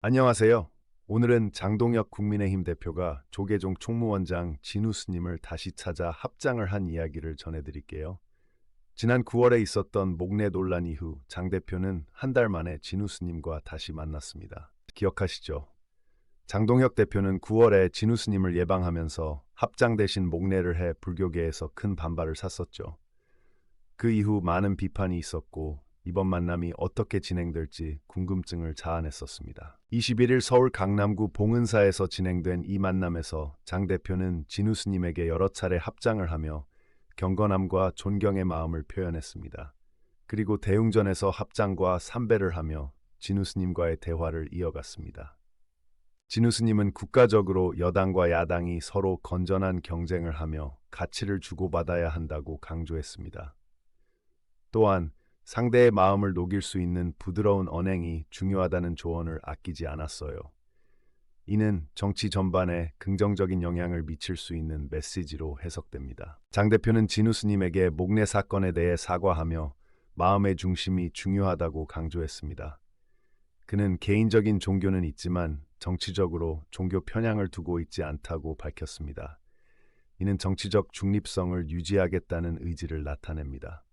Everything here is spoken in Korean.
안녕하세요. 오늘은 장동혁 국민의힘 대표가 조계종 총무원장 진우 스님을 다시 찾아 합장을 한 이야기를 전해드릴게요. 지난 9월에 있었던 목내 논란 이후 장 대표는 한 달 만에 진우 스님과 다시 만났습니다. 기억하시죠? 장동혁 대표는 9월에 진우 스님을 예방하면서 합장 대신 목례를 해 불교계에서 큰 반발을 샀었죠. 그 이후 많은 비판이 있었고 이번 만남이 어떻게 진행될지 궁금증을 자아냈었습니다. 21일 서울 강남구 봉은사에서 진행된 이 만남에서 장 대표는 진우 스님에게 여러 차례 합장을 하며 경건함과 존경의 마음을 표현했습니다. 그리고 대웅전에서 합장과 삼배를 하며 진우 스님과의 대화를 이어갔습니다. 진우 스님은 국가적으로 여당과 야당이 서로 건전한 경쟁을 하며 가치를 주고받아야 한다고 강조했습니다. 또한 상대의 마음을 녹일 수 있는 부드러운 언행이 중요하다는 조언을 아끼지 않았어요. 이는 정치 전반에 긍정적인 영향을 미칠 수 있는 메시지로 해석됩니다. 장 대표는 진우 스님에게 목내 사건에 대해 사과하며 마음의 중심이 중요하다고 강조했습니다. 그는 개인적인 종교는 있지만 정치적으로 종교 편향을 두고 있지 않다고 밝혔습니다. 이는 정치적 중립성을 유지하겠다는 의지를 나타냅니다.